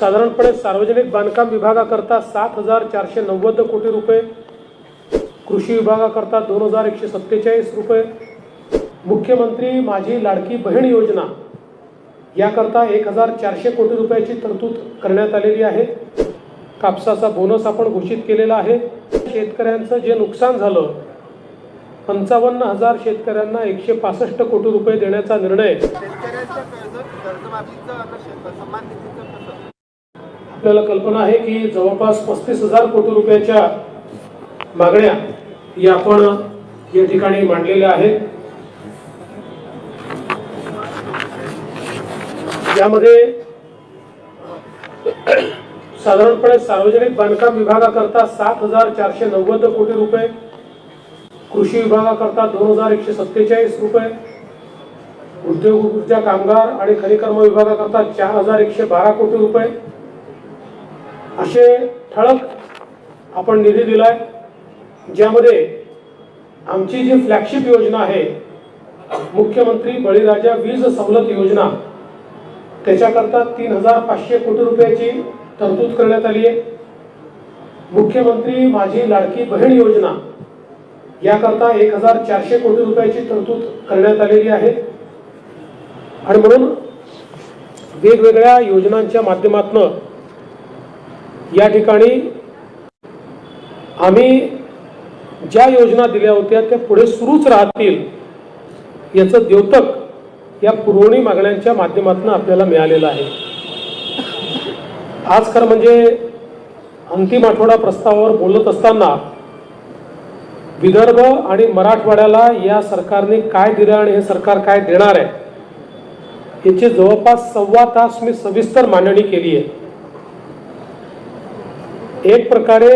साधारणपणे सार्वजनिक बांधकाम विभागाकरता सात हजार चारशे नव्वद कोटी रुपये कृषी विभागाकरता दोन हजार एकशे सत्तेचाळीस रुपये मुख्यमंत्री माझी लाडकी बहीण योजना याकरता एक हजार चारशे कोटी रुपयाची तरतूद करण्यात आलेली आहे. कापसाचा बोनस आपण घोषित केलेला आहे. शेतकऱ्यांचं जे नुकसान झालं पंचावन्न हजार शेतकऱ्यांना एकशे पासष्ट कोटी रुपये देण्याचा निर्णय. शेतकऱ्यांच्या कर्ज सन्मान आपल्याला कल्पना आहे की जवळपास पस्तीस हजार कोटी रुपयाच्या मागण्या या आपण या ठिकाणी मांडलेल्या आहेत. यामध्ये साधारणपणे सार्वजनिक बांधकाम विभागाकरता सात हजार चारशे नव्वद कोटी रुपये कृषी विभागाकरता दोन हजार एकशे सत्तेचाळीस रुपये उद्योग ऊर्जा कामगार आणि खनिकर्म विभागाकरता चार हजार एकशे बारा कोटी रुपये असे ठळक आपण निधी दिलाय ज्यामध्ये आमची जी फ्लॅगशिप योजना आहे मुख्यमंत्री बळीराजा वीज सवलत योजना त्याच्याकरता तीन हजार पाचशे कोटी रुपयाची तरतूद करण्यात आली आहे. मुख्यमंत्री माझी लाडकी बहीण योजना याकरता एक हजार चारशे कोटी रुपयाची तरतूद करण्यात आलेली आहे. आणि म्हणून वेगवेगळ्या योजनांच्या माध्यमातून या ठिकाणी आम्ही ज्या योजना दिल्या होत्या त्या पुढे सुरूच राहतील याचं द्योतक या पुरवणी मागण्यांच्या माध्यमातून आपल्याला मिळालेलं आहे. आज खरं म्हणजे अंतिम आठवडा प्रस्तावावर बोलत असताना विदर्भ आणि मराठवाड्याला या सरकारने काय दिलं आणि हे सरकार काय देणार आहे याची जवळपास सव्वा तास मी सविस्तर मांडणी केली आहे. एक प्रकारे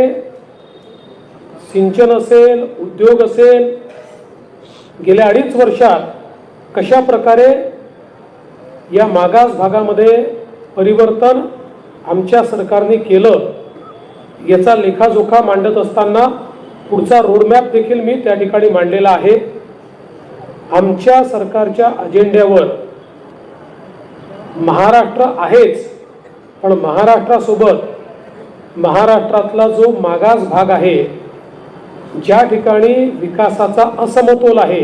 सिंचन असेल उद्योग असेल गेल्या अडीच वर्षात कशा प्रकारे या मागास भागामध्ये परिवर्तन आमच्या सरकारने केलं याचा लेखाजोखा मांडत असताना पुढचा रोडमॅप देखील मी त्या ठिकाणी मांडलेला आहे. आमच्या सरकारच्या अजेंड्यावर महाराष्ट्र आहेच पण महाराष्ट्रासोबत महाराष्ट्रातला जो मागास भाग आहे ज्या ठिकाणी विकासाचा असमतोल आहे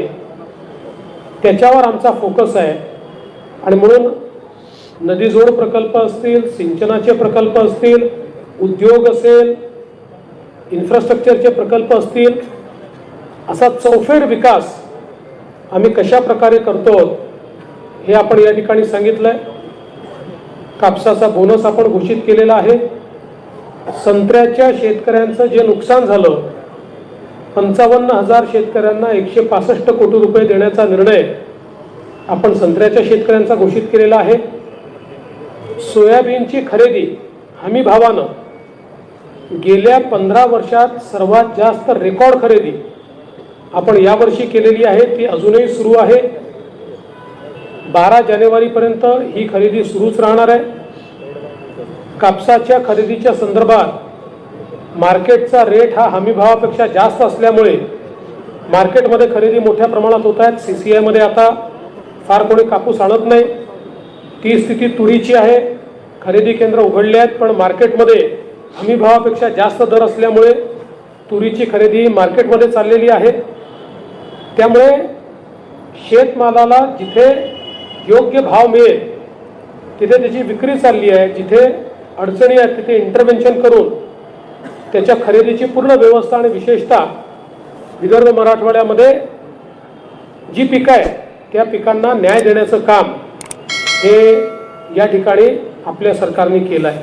त्याच्यावर आमचा फोकस आहे. आणि म्हणून नदीजोड प्रकल्प असतील सिंचनाचे प्रकल्प असतील उद्योग असेल इन्फ्रास्ट्रक्चरचे प्रकल्प असतील असा चौफेर विकास आम्ही कशा प्रकारे करतो हे आपण या ठिकाणी सांगितलं आहे कापसाचा बोनस आपण घोषित केलेला आहे. संत्र्याच्या शेतकऱ्यांचं जे नुकसान झालं पंचावन्न हजार शेतकऱ्यांना एकशे पासष्ट कोटी रुपये देण्याचा निर्णय आपण संत्र्याच्या शेतकऱ्यांचा घोषित केलेला आहे. सोयाबीनची खरेदी हमी भावानं गेल्या पंधरा वर्षात सर्वात जास्त रेकॉर्ड खरेदी आपण यावर्षी केलेली आहे ती अजूनही सुरू आहे. बारा जानेवारीपर्यंत ही खरेदी सुरूच राहणार आहे. कापसाच्या खरेदीच्या संदर्भात मार्केटचा रेट हा हमीभावापेक्षा जास्त असल्यामुळे मार्केटमध्ये खरेदी मोठ्या प्रमाणात होत आहेत. सी सी आयमध्ये आता फार कोणी कापूस आणत नाही. ती स्थिती तुरीची आहे. खरेदी केंद्र उघडली आहेत पण मार्केटमध्ये हमीभावापेक्षा जास्त दर असल्यामुळे तुरीची खरेदी मार्केटमध्ये चाललेली आहे. त्यामुळे शेतमालाला जिथे योग्य भाव मिळेल तिथे त्याची विक्री चालली आहे. जिथे अडचणी आहेत तिथे इंटरव्हेन्शन करून त्याच्या खरेदीची पूर्ण व्यवस्था आणि विशेषतः विदर्भ मराठवाड्यामध्ये जी पिकं आहे त्या पिकांना न्याय देण्याचं काम हे या ठिकाणी आपल्या सरकारने केलं आहे.